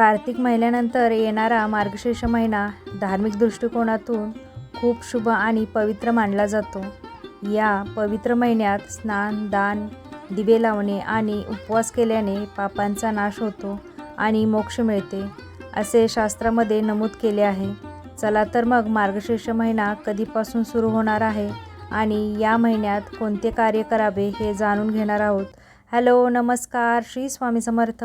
कार्तिक महिन्यानंतर येणारा मार्गशीर्ष महिना धार्मिक दृष्टिकोनातून खूप शुभ आणि पवित्र मानला जातो. या पवित्र महिन्यात स्नान दान दिवे लावणे आणि उपवास केल्याने पापांचा नाश होतो आणि मोक्ष मिळते असे शास्त्रामध्ये नमूद केले आहे. चला तर मग मार्गशीर्ष महिना कधीपासून सुरू होणार आहे आणि या महिन्यात कोणते कार्य करावे हे जाणून घेणार आहोत. हॅलो नमस्कार श्री स्वामी समर्थ.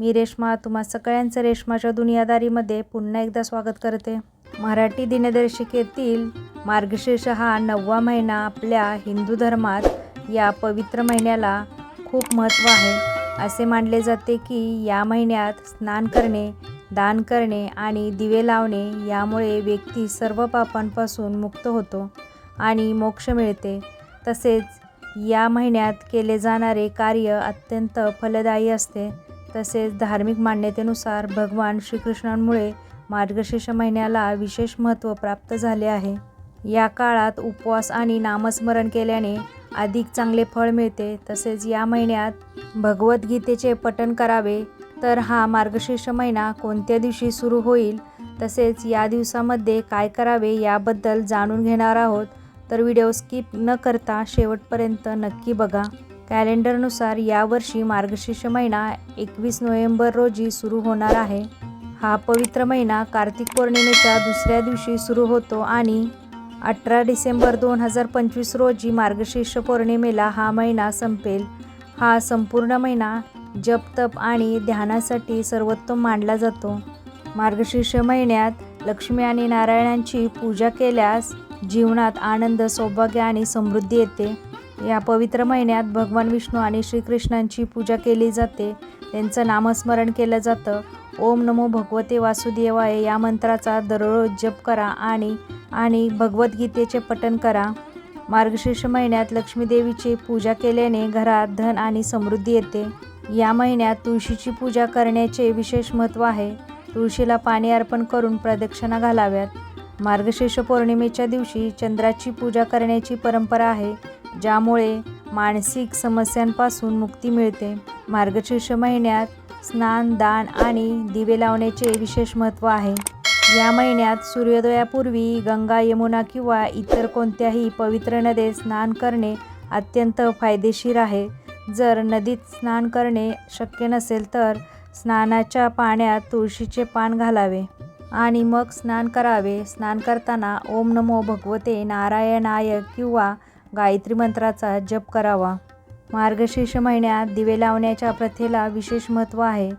मी रेश्मा तुम्हा सगळ्यांचं रेश्माच्या दुनियादारीमध्ये पुन्हा एकदा स्वागत करते. मराठी दिनदर्शिकेतील मार्गशीर्ष हा नववा महिना आपल्या हिंदू धर्मात या पवित्र महिन्याला खूप महत्त्व आहे. असे मानले जाते की या महिन्यात स्नान करणे दान करणे आणि दिवे लावणे यामुळे व्यक्ती सर्व पापांपासून मुक्त होतो आणि मोक्ष मिळते. तसेच या महिन्यात केले जाणारे कार्य अत्यंत फलदायी असते. तसेच धार्मिक मान्यतेनुसार भगवान श्रीकृष्णांमुळे मार्गशीर्ष महिन्याला विशेष महत्त्व प्राप्त झाले आहे. या काळात उपवास आणि नामस्मरण केल्याने अधिक चांगले फळ मिळते. तसेच या महिन्यात भगवद्गीतेचे पठण करावे तर हा मार्गशीर्ष महिना कोणत्या दिवशी सुरू होईल? तसेच या दिवसामध्ये काय करावे याबद्दल जाणून घेणार आहोत. तर व्हिडिओ स्किप न करता शेवटपर्यंत नक्की बघा. कॅलेंडरनुसार यावर्षी मार्गशीर्ष महिना एकवीस नोव्हेंबर रोजी सुरू होणार आहे. हा पवित्र महिना कार्तिक पौर्णिमेच्या दुसऱ्या दिवशी सुरू होतो आणि अठरा डिसेंबर दोन हजार पंचवीस रोजी मार्गशीर्ष पौर्णिमेला हा महिना संपेल. हा संपूर्ण महिना जप तप आणि ध्यानासाठी सर्वोत्तम मानला जातो. मार्गशीर्ष महिन्यात लक्ष्मी आणि नारायणांची पूजा केल्यास जीवनात आनंद सौभाग्य आणि समृद्धी येते. या पवित्र महिन्यात भगवान विष्णू आणि श्रीकृष्णांची पूजा केली जाते. त्यांचं नामस्मरण केलं जातं. ओम नमो भगवते वासुदेवाय या मंत्राचा दररोज जप करा आणि आणि भगवद्गीतेचे पठण करा. मार्गशीर्ष महिन्यात लक्ष्मीदेवीची पूजा केल्याने घरात धन आणि समृद्धी येते. या महिन्यात तुळशीची पूजा करण्याचे विशेष महत्त्व आहे. तुळशीला पाणी अर्पण करून प्रदक्षिणा घालाव्यात. मार्गशीर्ष पौर्णिमेच्या दिवशी चंद्राची पूजा करण्याची परंपरा आहे. ज्यामुळे मानसिक समस्यांपासून मुक्ती मिळते. मार्गशीर्ष महिन्यात स्नान दान आणि दिवे लावण्याचे विशेष महत्त्व आहे. या महिन्यात सूर्योदयापूर्वी गंगा यमुना किंवा इतर कोणत्याही पवित्र नदीत स्नान करणे अत्यंत फायदेशीर आहे. जर नदीत स्नान करणे शक्य नसेल तर स्नानाच्या पाण्यात तुळशीचे पान घालावे आणि मग स्नान करावे. स्नान करताना ओम नमो भगवते नारायणाय किंवा गायत्री मंत्राचा जप करावा. मार्गशीर्ष महिन्यात दिवे लावण्याच्या प्रथेला विशेष महत्त्व आहे.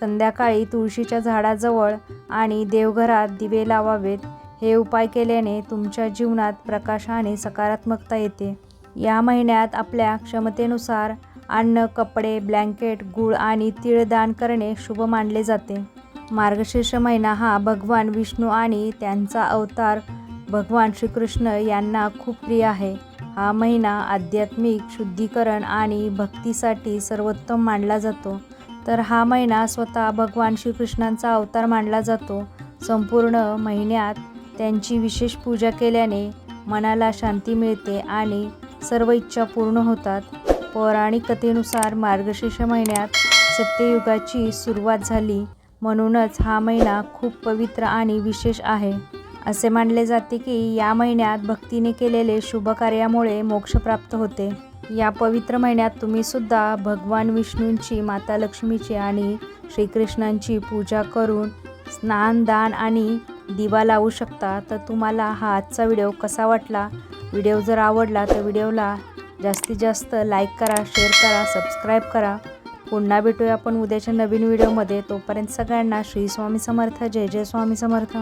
संध्याकाळी तुळशीच्या झाडाजवळ आणि देवघरात दिवे लावावेत. हे उपाय केल्याने तुमच्या जीवनात प्रकाश आणि सकारात्मकता येते. या महिन्यात आपल्या क्षमतेनुसार अन्न कपडे ब्लँकेट गूळ आणि तीळ दान करणे शुभ मानले जाते. मार्गशीर्ष महिना हा भगवान विष्णू आणि त्यांचा अवतार भगवान श्रीकृष्ण यांना खूप प्रिय आहे. हा महिना आध्यात्मिक शुद्धीकरण आणि भक्तीसाठी सर्वोत्तम मानला जातो. तर हा महिना स्वतः भगवान श्रीकृष्णांचा अवतार मानला जातो. संपूर्ण महिन्यात त्यांची विशेष पूजा केल्याने मनाला शांती मिळते आणि सर्व इच्छा पूर्ण होतात. पौराणिक कथेनुसार मार्गशीर्ष महिन्यात सत्ययुगाची सुरुवात झाली. म्हणूनच हा महिना खूप पवित्र आणि विशेष आहे. असे मानले जाते की या महिन्यात भक्तीने केलेले शुभ कार्यामुळे मोक्ष प्राप्त होते. या पवित्र महिन्यात तुम्ही सुद्धा भगवान विष्णूंची माता लक्ष्मीची आणि श्रीकृष्णांची पूजा करून स्नान दान आणि दिवा लावू शकता. तर तुम्हाला हा आजचा व्हिडिओ कसा वाटला? व्हिडिओ जर आवडला तर व्हिडिओला जास्तीत जास्त लाईक करा शेअर करा सबस्क्राईब करा. पुन्हा भेटूया आपण उद्याच्या नवीन व्हिडिओमध्ये. तोपर्यंत सगळ्यांना श्री स्वामी समर्थ. जय जय स्वामी समर्थ.